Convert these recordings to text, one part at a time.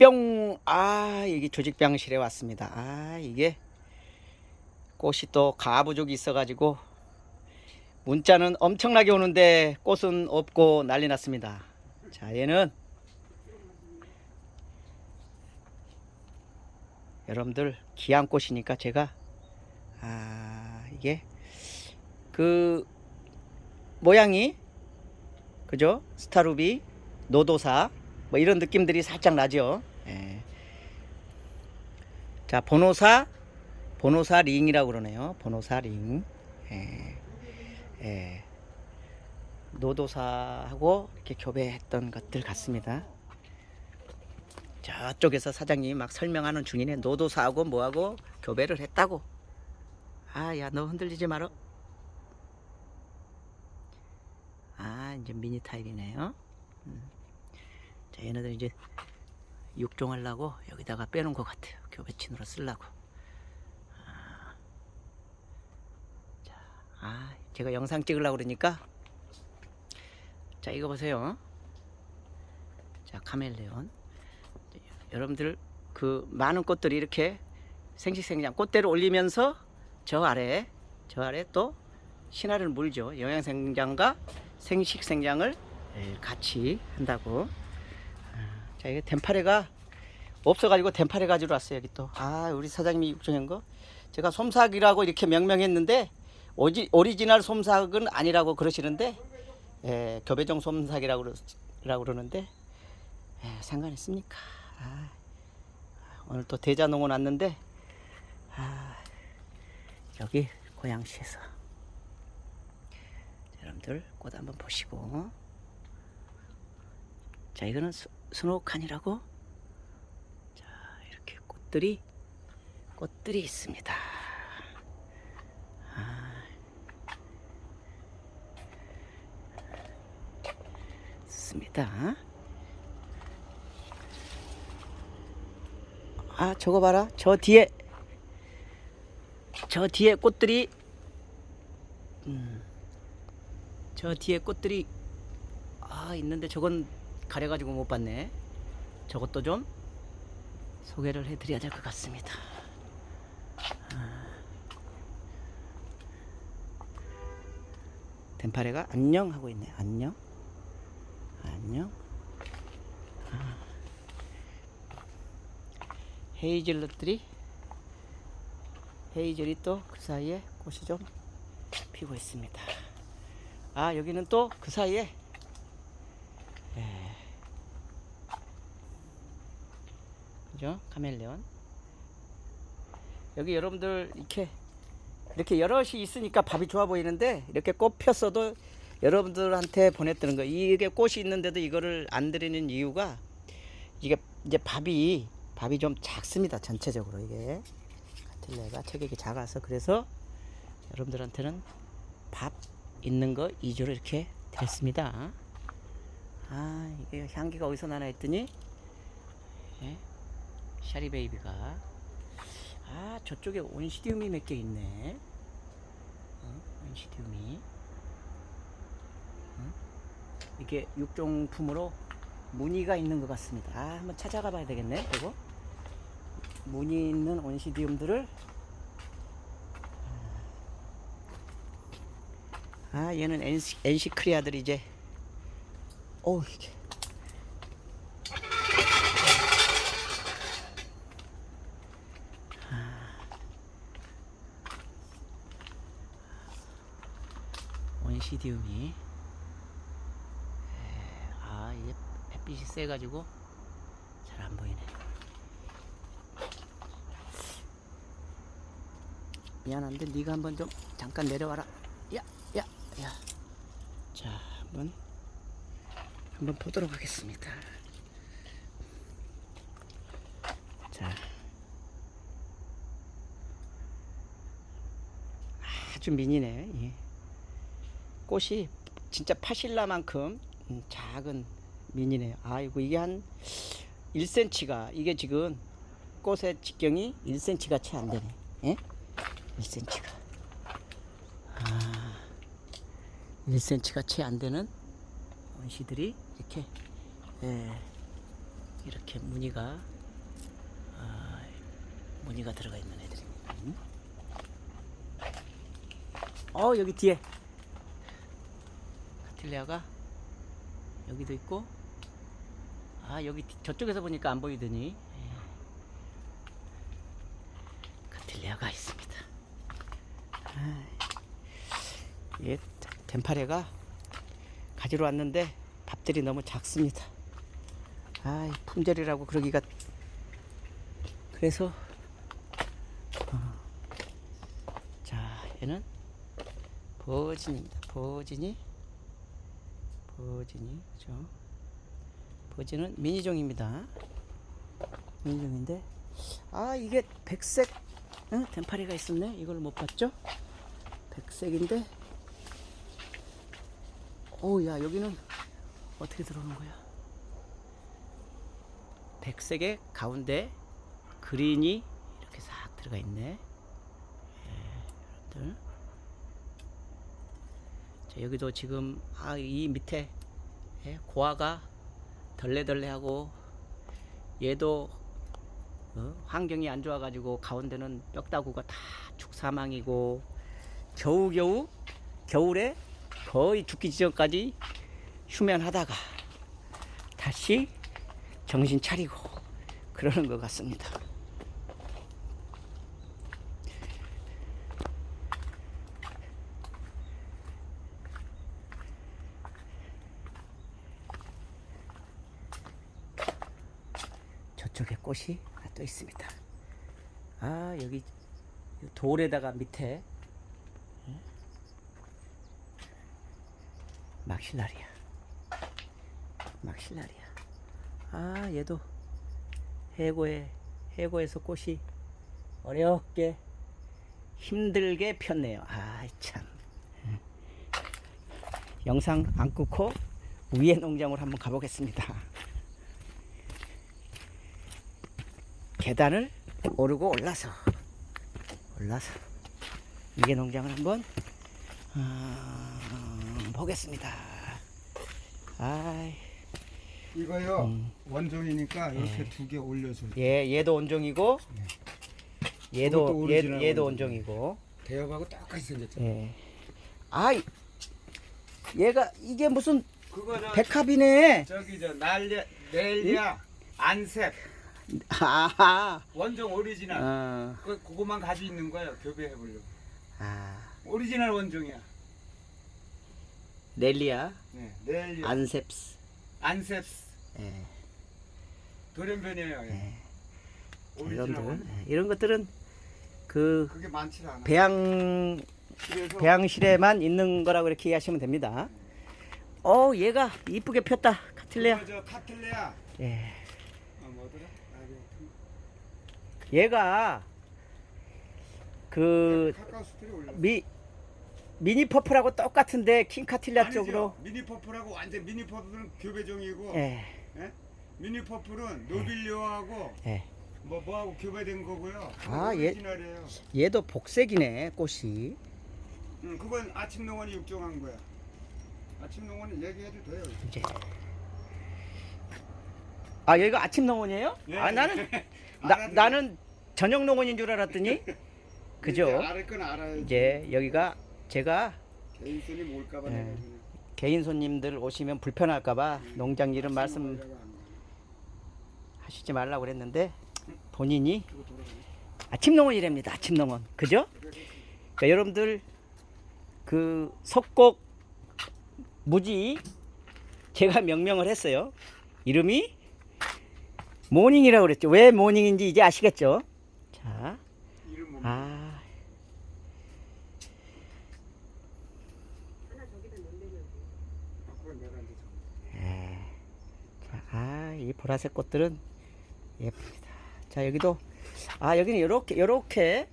뿅! 아, 여기 조직병실에 왔습니다. 아, 이게 꽃이 또 가부족이 있어가지고 문자는 엄청나게 오는데 꽃은 없고 난리 났습니다. 자, 얘는 여러분들 귀한 꽃이니까 제가 아, 이게 그 모양이 그죠? 스타루비, 노도사 뭐 이런 느낌들이 살짝 나죠. 예. 자, 번호사, 번호사 링이라고 그러네요. 번호사 링. 예. 예. 노도사하고 이렇게 교배했던 것들 같습니다. 저쪽에서 사장님이 막 설명하는 중이네. 노도사하고 뭐하고 교배를 했다고. 아, 야, 너 흔들리지 마라. 아, 이제 미니 타입이네요. 음. 자, 얘네들 이제 육종하려고 여기다가 빼놓은 것 같아요. 교배친으로 쓰려고. 아, 자, 아, 제가 영상 찍으려고 그러니까. 자, 이거 보세요. 자, 카멜레온. 여러분들 그 많은 꽃들이 이렇게 생식생장 꽃대를 올리면서 저 아래 저 아래 또 신화를 물죠. 영양생장과 생식생장을 예, 같이 한다고. 아, 자, 이게 덴파레가 없어가지고 덴파레 가지러 왔어요. 여기 또. 아, 우리 사장님이 육종한 거. 제가 솜삭이라고 이렇게 명명했는데 오지, 오리지널 솜삭은 아니라고 그러시는데 예, 교배종 솜삭이라고 그러, 그러는데 예, 상관있습니까? 아, 오늘 또 대자농원 왔는데 아, 여기 고양시에서 자, 여러분들 꽃 한번 보시고 자 이거는 스, 스노우칸이라고? 자 이렇게 꽃들이 꽃들이 있습니다. 아, 있습니다. 아 저거 봐라. 저 뒤에 저 뒤에 꽃들이 음, 저 뒤에 꽃들이 아 있는데 저건 가려가지고 못 봤네. 저것도 좀 소개를 해드려야 될 것 같습니다. 아. 덴파레가 안녕 하고 있네. 안녕? 안녕? 헤이즐넛들이? 헤이즐이 또 그 사이에 꽃이 좀 피고 있습니다. 아 여기는 또 그 사이에 그죠? 카멜레온. 여기 여러분들 이렇게 이렇게 여럿이 있으니까 밥이 좋아 보이는데 이렇게 꽃 폈어도 여러분들한테 보냈다는 거. 이게 꽃이 있는데도 이거를 안 드리는 이유가 이게 이제 밥이 밥이 좀 작습니다 전체적으로. 이게 카틸레가 체격이 작아서. 그래서 여러분들한테는 밥 있는 거 위주로 이렇게 드렸습니다. 아 이게 향기가 어디서 나나 했더니 예? 샤리 베이비가. 아 저쪽에 온시디움이 몇 개 있네. 어? 온시디움이. 어? 이게 육종품으로 무늬가 있는 것 같습니다. 아 한번 찾아가 봐야 되겠네. 이거 무늬 있는 온시디움들을. 아 얘는 엔시, 엔시크리아들이 이제. 오 이게 아. 온시디움이 에, 아 이게 햇빛이 세가지고 잘 안 보이네 미안한데 네가 한번 좀 잠깐 내려와라. 야, 야, 야. 자, 한번 한번 보도록 하겠습니다. 자, 아주 미니네. 예. 꽃이 진짜 파실라만큼 음, 작은 미니네요. 아이고 이게 한 1cm가 이게 지금 꽃의 직경이 1cm가 채 안 되네. 예? 1cm가 아, 1cm가 채 안 되는 원시들이 이렇게 예, 이렇게 무늬가 아, 무늬가 들어가 있는 애들입니다. 음? 어 여기 뒤에 카틸리아가 여기도 있고 아 여기 뒤- 저쪽에서 보니까 안 보이더니 예. 카틸리아가 있습니다. 아, 예, 덴파레가 가지러 왔는데 밥들이 너무 작습니다. 아, 품절이라고 그러기가 그래서 어. 자, 얘는 버진입니다. 버진이 버진이 그죠? 버진은 미니종입니다. 미니종인데 아 이게 백색 응? 덴파리가 있었네. 이걸 못 봤죠? 백색인데 오야 여기는 어떻게 들어오는 거야? 백색의 가운데 그린이 이렇게 싹 들어가 있네. 예, 여러분들. 자, 여기도 지금 아, 이 밑에 예, 고아가 덜레덜레하고 얘도 어, 환경이 안 좋아가지고 가운데는 뼈다구가 다 죽사망이고 겨우겨우 겨울에 거의 죽기 지점까지 휴면하다가 다시 정신 차리고 그러는 것 같습니다. 저쪽에 꽃이 하나 또 있습니다. 아 여기 돌에다가 밑에 예? 막실라리아 막실라리아 아 얘도 해고에 해고에서 꽃이 어렵게 힘들게 폈네요. 아 참. 영상 안 끊고 위에 농장으로 한번 가보겠습니다 계단을 오르고 올라서 올라서 이게 농장을 한번 아, 보겠습니다. 아이, 이거요 음. 원종이니까 이렇게 두 개 올려서 얘 얘도 그것도 얘도 얘, 오리지널 얘도 원종. 온종이고 대엽하고 똑같이 생겼죠. 예. 아이 얘가 이게 무슨 그거 저 백합이네. 저기 저 날리아 넬리아 안셉 아하. 원종 오리지널 어. 그 그거만 가지고 있는 거예요 교배해 보려고 아. 오리지널 원종이야. 넬리아 네, 넬리아 안셉스. 안셉스 예. 돌연변이에요. 예. 예. 오리지널 이런들 원종. 예, 이런 것들은 그 그게 많지 않아. 배양 그래서 배양실에만 있는 거라고 이렇게 이해하시면 됩니다. 어, 얘가 이쁘게 폈다. 저 카틀레아 예. 어, 뭐더라? 나중에 얘가 그 카카오. 미 미니 퍼플하고 똑같은데 킹 카틸레아 쪽으로 미니 퍼플하고 완전 미니 퍼플은 교배종이고 예. 미니 퍼플은 노빌리오하고 예. 뭐 뭐하고 교배된 거고요. 아, 얘- 오리지널이에요. 얘도 복색이네, 꽃이. 응, 그건 아침 농원이 육종한 거야. 아침 농원은 얘기해도 돼요. 이제 아, 여기가 아침 농원이에요? 예. 아, 나는 나. 나는 저녁 농원인 줄 알았더니 그죠? 이제 알을 건 알아야지. 이제 여기가 제가 개인 손님 올까봐 예. 내가 그냥 개인 손님들 오시면 불편할까봐 농장 이름 안 가. 말라고 그랬는데 본인이 그거 돌아가네. 아침 농원이랍니다. 아침 농원. 그죠? 그러니까 여러분들 그 석곡 무지 제가 명명을 했어요. 이름이 모닝이라고 그랬죠. 왜 모닝인지 이제 아시겠죠? 자? 아. 예. 자, 아, 이 보라색 꽃들은 예쁩니다. 자, 여기도 아, 여기는 요렇게 요렇게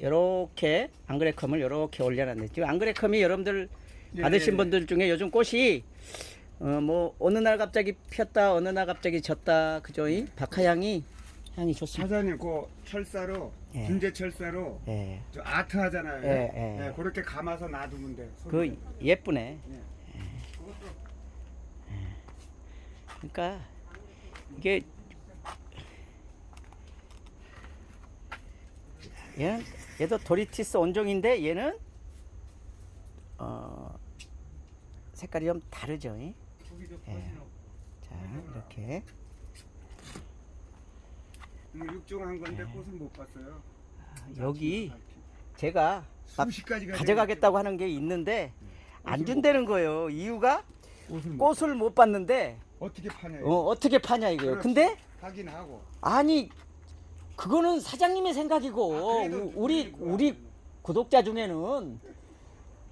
요렇게 앙그레컴을 요렇게 올려놨네. 지금 앙그레컴이 여러분들 예, 받으신 예. 분들 중에 요즘 꽃이 어, 뭐 어느 날 갑자기 폈다 어느 날 갑자기 졌다 그죠? 이 박하향이 향이 좋습니다. 사장님 그 철사로 예. 분재 철사로 예. 저 아트 하잖아요. 예, 예. 네, 그렇게 감아서 놔두면 돼요. 그 예쁘네. 예. 예. 그러니까 이게 얘는 얘도 도리티스 온종인데 얘는 어 색깔이 좀 다르죠. 이? 예. 자 이렇게 육종한 건데 네. 꽃은 못 봤어요. 여기 제가 막 수십 가지가 가져가겠다고 하는 게 있는데 안 준다는 거예요. 이유가 꽃을 못 꽃을 못 봤는데 어떻게 파냐? 어, 어떻게 파냐 이거예요. 근데 하긴 하고. 아니 그거는 사장님의 아, 생각이고 그래도 우- 우리. 우리 구독자 중에는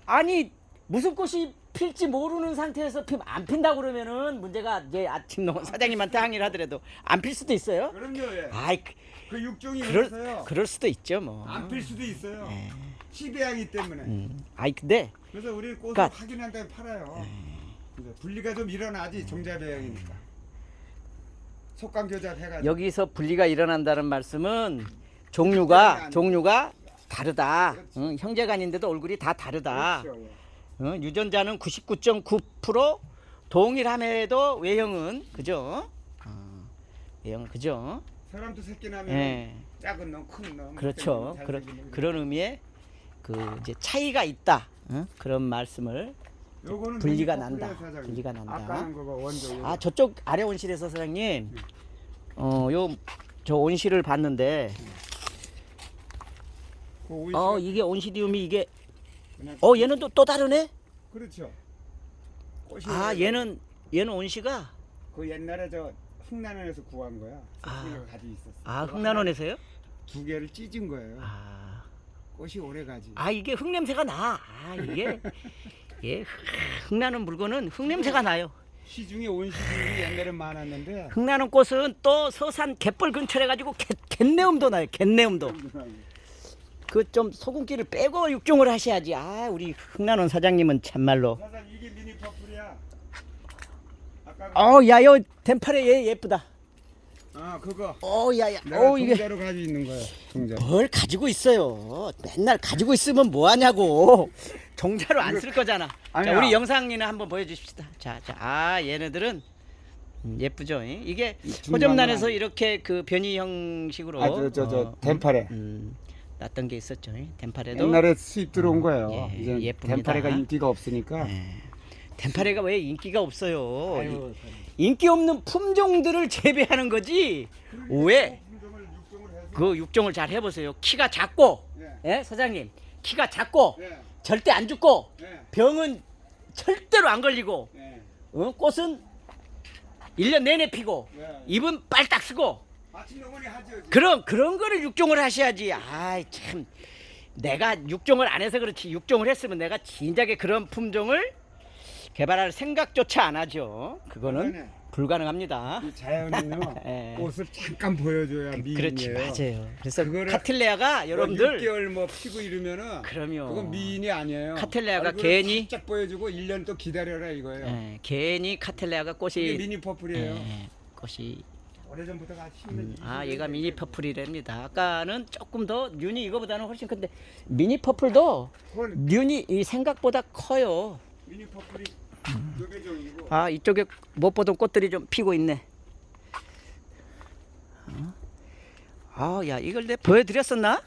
아니 무슨 꽃이 필지 모르는 상태에서 피- 안 핀다 그러면은 문제가 이제 아침 농 사장님한테 항의를 하더라도 안 필 수도 있어요. 그럼요. 예. 아이 그- 그 육종이 그럴 있어요. 그럴 수도 있죠 뭐. 안 필 수도 있어요. 예. 시베하기 때문에. 음. 아이 근데 그래서 우리 꽃을 그러니까- 확인한 다음에 팔아요. 이제 분리가 좀 일어나지 종자배양이니까. 속감 교잡 해가지고. 여기서 분리가 일어난다는 말씀은 종류가 종류가 다르다. 응, 형제간인데도 얼굴이 다 다르다. 그렇죠. 예. 어, 유전자는 99.9% 동일함에도 외형은 그죠? 어, 외형은 그죠? 사람도 새끼 나면 예, 작은 놈, 큰 놈. 그렇죠. 그런 놈. 그런 의미의 그 이제 차이가 있다. 어? 그런 말씀을 요거는 분리가 난다. 사장님. 분리가 난다. 아까 한 거가 원조. 요거. 아 저쪽 아래 온실에서 사장님, 어요 저 온실을 봤는데, 그 오이시가 어 이게 온실이움이 이게, 그냥- 어 얘는 또 또 다르네. 그렇죠. 꽃이 아 얘는 얘는 온시가 그 옛날에 저 흥난원에서 구한 거야. 아. 가지고 있었어. 아 그거 흥난원에서요? 두 개를 찢은 거예요. 아. 꽃이 오래 가지. 아 이게 흙냄새가 나. 아 이게 예 흙나는 물건은 흙냄새가 나요. 시중에 온 시중이 옛날에 많았는데 흙나는 꽃은 또 서산 갯벌 근처에 가지고 갯, 갯내음도 나요. 갯내음도. 그 좀 소금기를 빼고 육종을 하셔야지. 아 우리 흙나는 사장님은 참말로. 사장 이게 미니 퍼플이야. 아까 어 야 요 덴팔에 얘 예쁘다. 아 그거 어 야 야. 내가 어 이게 종자로 가지고 있는 거야. 종자. 뭘 가지고 있어요. 맨날 가지고 있으면 뭐 하냐고. 종자로 안 쓸 거잖아. 자, 아니야. 우리 영상이나 한번 보여주십시다. 자, 자, 아 얘네들은 음, 예쁘죠. 이? 이게 호접란에서 이렇게 그 변이 형식으로 아저 저 저 어, 덴파레. 음, 났던 게 있었죠. 이? 덴파레도 옛날에 수입 들어온 어, 거예요. 예, 이제 예쁩니다. 덴파레가 인기가 없으니까. 예. 덴파레가 왜 인기가 없어요? 아유, 이- 인기 없는 품종들을 재배하는 거지. 왜? 그 육종을 잘 해보세요. 키가 작고, 예. 예, 사장님, 키가 작고 예. 절대 안 죽고 예. 병은 절대로 안 걸리고 예. 어? 꽃은 1년 내내 피고 예. 잎은 빨딱 쓰고 그런 그런 거를 육종을 하셔야지. 아이 참 내가 육종을 안 해서 그렇지 육종을 했으면 내가 진작에 그런 품종을 개발할 생각조차 안 하죠. 그거는 그러네. 불가능합니다. 이 자연은요 예. 꽃을 잠깐 보여줘야 그렇지 미인이에요. 맞아요. 그래서 그거를 카틀레아가 여러분들 6개월 뭐 피고 이러면은 그럼요. 그건 미인이 아니에요. 카텔레아가 얼굴을 괜히- 살짝 보여주고 1년 또 기다려라 이거예요. 예, 괜히 카틀레아가 이게 꽃이 미니 퍼플이에요. 예, 꽃이 오래전부터 같이 심는 아 얘가 미니 퍼플이랍니다. 아까는 조금 더 륜이 이거보다는 훨씬 큰데 미니 퍼플도 그건 이 생각보다 커요. 미니 퍼플이 요배종이고 아 이쪽에 못 보던 꽃들이 좀 피고 있네. 아 야 이걸 내 보여드렸었나?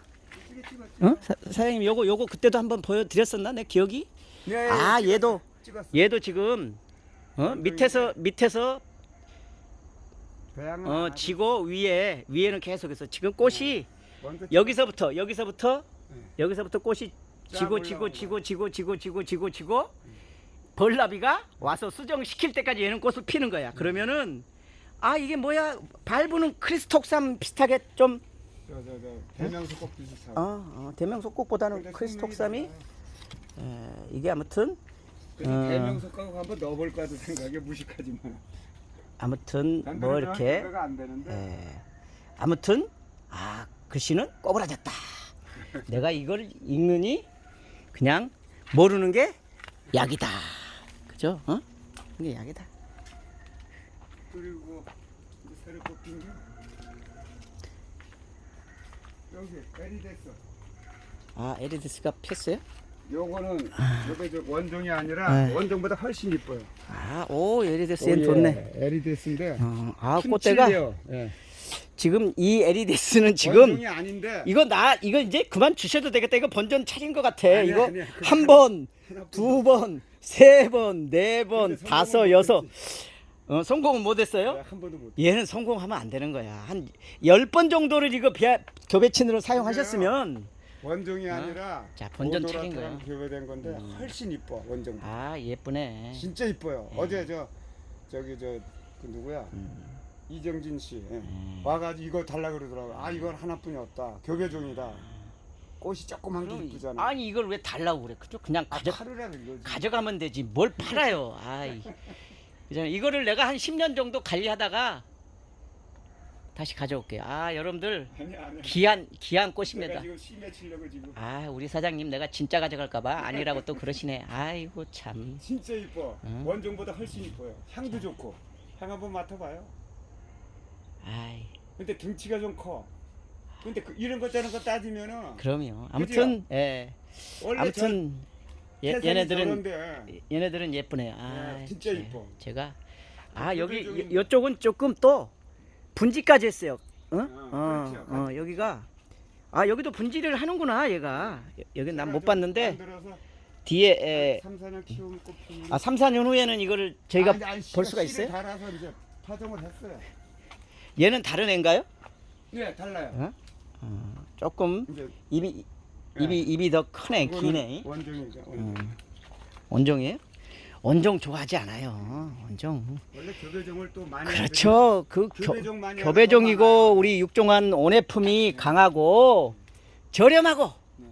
이게 찍었지. 어? 사, 사장님 요거 요거 그때도 한번 보여드렸었나? 내 기억이? 네, 아 얘도 찍었어. 얘도 지금 어 밑에서 밑에서 배양은 어안 지고 위에 위에는 계속해서 지금 꽃이 하고 먼저 여기서부터 여기서부터 네. 여기서부터 꽃이 쫙 지고. 지고 지고 지고 지고 지고 지고 지고 벌나비가 와서 수정시킬 때까지 얘는 꽃을 피는 거야. 그러면은 아 이게 뭐야 밟으는 크리스톡삼 비슷하게 좀 저저 저 대명수 꼭 비슷하고. 어, 어, 대명속꽃보다는 크리스톡삼이. 에, 이게 아무튼 그래서 어. 대명석하고 한번 넣어볼까도 생각에 무식하지만. 아무튼 난뭐 이렇게. 에, 아무튼 아 글씨는 꼬부라졌다. 내가 이걸 읽느니 그냥 모르는 게 약이다. 그죠? 어? 이게 약이다. 그리고 새로 뽑힌 게 여기 에리데스. 아 에리디스가 폈어요? 요거는 요게 저 원종이 아니라 아. 원종보다 훨씬 이뻐요. 아, 오 에리디스 얘 오, 예. 좋네. 에리데스인데. 어, 아 꽃대가. 예. 지금 이 에리데스는 지금 원종이 아닌데 이거 나 이거 이제 그만 주셔도 되겠다. 이거 번전 차린 것 같아. 아니야, 이거 아니야. 그거 한 하나- 번. 두 번, 세 번, 네 번, 근데 다섯, 성공은 여섯. 어, 성공은 못 했어요? 네, 한 번도 못. 얘는 성공하면 안 되는 거야. 한 열 번 정도를 이거 비아, 교배친으로 사용하셨으면 원종이 아니라 자, 본전 차린. 음. 교배된 건데 훨씬 이뻐 원종. 아 예쁘네. 진짜 이뻐요. 어제 저 저기 저 그 누구야 음. 이정진 씨 예. 와가지고 이거 달라 그러더라고. 아 이건 하나뿐이 없다. 교배종이다. 꽃이 조그만 게 그럼 이- 이쁘잖아. 아니 이걸 왜 달라고 그래? 그죠? 그냥 아, 가져 팔으라 이거지. 가져가면 되지. 뭘 팔아요? 아이. 그잖아. 이거를 내가 한 10년 정도 관리하다가 다시 가져올게요. 아 여러분들 아니 아니. 귀한 귀한 꽃입니다. 지금 심해 치려고 지금. 아 우리 사장님 내가 진짜 가져갈까봐 아니라고 또 그러시네. 아이고 참. 진짜 이뻐. 응? 원종보다 훨씬 이뻐요. 향도 좋고. 향 한번 맡아봐요. 아이 근데 등치가 좀 커. 근데 그 이런 것 저런 거 따지면은 그럼요. 아무튼 예. 원래 아무튼 저 얘, 태산이 얘네들은 저런데 얘네들은 예쁘네요. 아 네, 진짜 제- 이뻐. 제가 아 여기 교배종인- 요- 요쪽은 조금 또 분지까지 했어요. 어? 어, 그렇죠. 어, 어, 여기가 아 여기도 분지를 하는구나 얘가 여- 여기 난못좀 봤는데 만들어서 뒤에 에, 3, 4년 키우면 꽃 피우는 아 3, 4년 후에는 이거를 저희가 볼 수가 있어요? 달아서 이제 파종을 했어요. 얘는 다른 애인가요? 네, 달라요. 어? 어, 조금 이제 입이 네. 입이 입이 더 크네 그거는 기네. 원종이죠. 원종. 음. 원종이에요? 원종 좋아하지 않아요. 원종. 원래 교배종을 또 많이 그렇죠. 그 교, 교배종 많이 교배종이고. 우리 육종한 온해품이 강하고 저렴하고 네.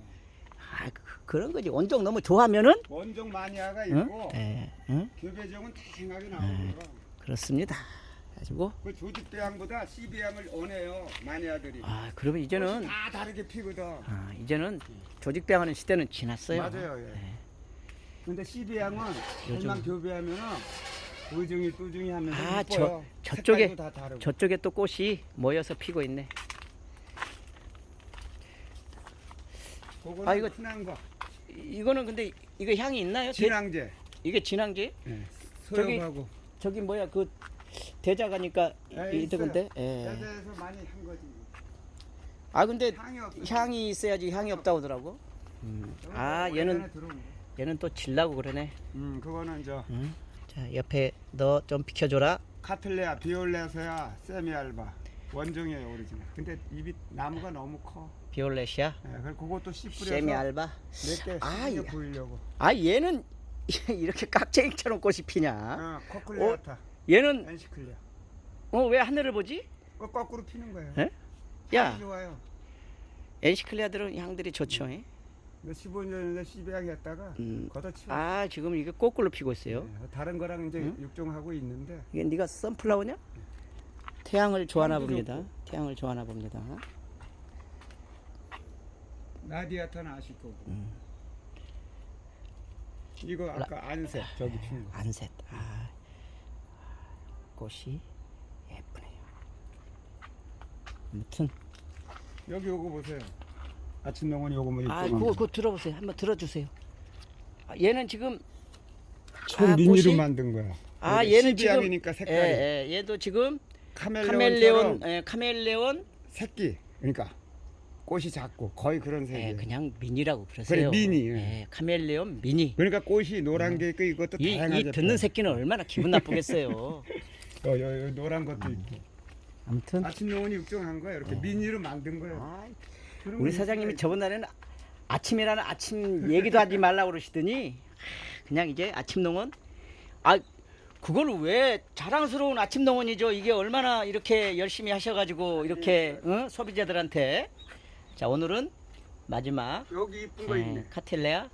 아, 그, 그런 거지. 원종 너무 좋아하면은 원종 마니아가 응? 있고 예, 응? 교배종은 다양하게 나오고 그렇습니다. 가지고 그 조직배양보다 CB양을 원해요 마니아들이. 아 그러면 이제는 다 다르게 피거든. 아, 이제는 조직병하는 시대는 지났어요. 맞아요. 예. 네. 근데 CB양은 요즘- 살만 교배하면은 의중이 뚜중이 하면서 아, 이뻐요. 저- 저쪽에- 색깔도 다 다르고. 저쪽에 또 꽃이 모여서 피고 있네. 그거는 아, 이거- 흔한 거. 이- 이거는 근데 이거 향이 있나요? 대- 진앙제. 이게 진앙제? 예. 저기- 소염하고. 저기 뭐야 그 대자가니까 예, 이건데. 예. 야자에서 많이 한 거지. 아 근데 향이 없어. 향이 있어야지 향이 없다고 하더라고. 아 얘는 얘는 또 질라고 그러네. 음 그거는 저 응? 자 옆에 너 좀 비켜줘라. 카틀레아 비올레서야 세미알바 원종이에요 오리지널. 근데 입이 나무가 너무 커. 비올레시아, 예, 그래서 그것도 씨 뿌려서 세미알바. 몇개 아. 보이려고. 아 얘는 이렇게 깍쟁이처럼 꽃이 피냐? 어, 코클레아타, 얘는 엔시클레아. 어 왜 하늘을 보지? 그 거꾸로 피는 거예요. 예? 야 향이 좋아요. 엔시클리아들은 향들이 좋죠. 예? 몇 15년 전에 시베양 했다가 음. 걷어치워. 아 지금 이게 거꾸로 피고 있어요. 예, 다른 거랑 이제 응? 육종하고 있는데 이게 네가 선플라워냐? 태양을 좋아하나 향도 봅니다. 좋고. 태양을 좋아하나 봅니다. 나디아타는 아실 거고. 음. 이거 아까 안색 저기 피는 거. 안셋. 아, 꽃이 예쁘네요. 아무튼 여기 요거 보세요. 아침 농원이 요거 뭐아 입고 그거 그거 들어보세요. 한번 들어주세요. 아, 얘는 지금 총 아, 미니로 꽃이? 만든 거야. 아 얘는 지금 시비앙이니까 색깔이 예, 예, 얘도 지금 카멜레온 카멜레온 예, 카멜레온 새끼. 그러니까 꽃이 작고 거의 그런 색이에요. 예, 그냥 미니라고 그러세요. 그래, 미니, 예. 예, 카멜레온 미니. 그러니까 꽃이 노란 게 있고 이것도 이, 다양하게 이 듣는. 새끼는 얼마나 기분 나쁘겠어요. 어, 여, 여, 노란 것도 있고. 아무튼 아침 농원이 육종한 거야. 이렇게 미니로 만든 거예요. 아, 우리 거 사장님이 있어요. 저번 날에는 아침이라는 아침 얘기도 하지 말라고 그러시더니 그냥 이제 아침 농원 아 그걸 왜 자랑스러운 아침 농원이죠 이게 얼마나 이렇게 열심히 하셔가지고 이렇게 어? 소비자들한테 자 오늘은 마지막 여기 이쁜 거 예, 있네. 카텔레아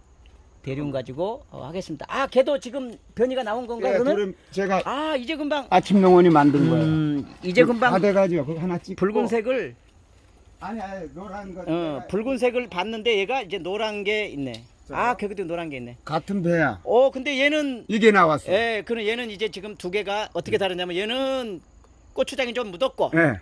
대륜 가지고 어, 하겠습니다 아 걔도 지금 변이가 나온 건가 예, 그러면 그럼 제가 아 이제 금방 아침 농원이 만든 거예요. 음, 이제 다 금방 돼가지고 그거 하나 찍고 붉은색을 아니 아니 노란 거 어, 붉은색을 봤는데 얘가 이제 노란 게 있네. 아? 거기도 노란 게 있네. 같은 배야. 어, 근데 얘는 이게 나왔어. 예. 예, 그는 얘는 이제 지금 두 개가 어떻게 다르냐면 얘는 고추장이 좀 묻었고 예.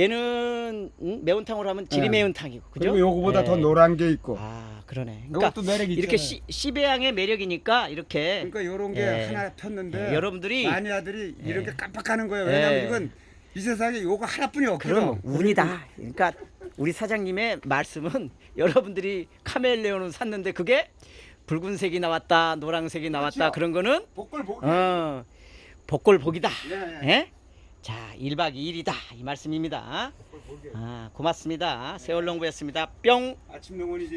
얘는 음, 매운탕으로 하면 지리 예. 매운탕이고. 그죠? 그리고 요거보다 예. 더 노란 게 있고. 아, 그러네. 그러니까 이것도 매력이 이렇게 있잖아요. 시, 시베양의 매력이니까 이렇게 그러니까 요런 게 예. 하나 폈는데 예, 여러분들이 마니아들이 예. 이렇게 깜빡하는 거예요. 왜냐면 예. 이건 이 세상에 요거 하나뿐이 없거든. 그럼 운이다. 그러니까 우리 사장님의 말씀은 여러분들이 카멜레온을 샀는데 그게 붉은색이 나왔다, 노란색이 나왔다 그렇죠. 그런 거는 복걸 복. 어 복골 복이다. 예, 예. 예? 자, 1박 2일이다. 이 말씀입니다. 복걸 복이에요. 아, 고맙습니다. 세월농부였습니다. 뿅. 아침 농원이 이제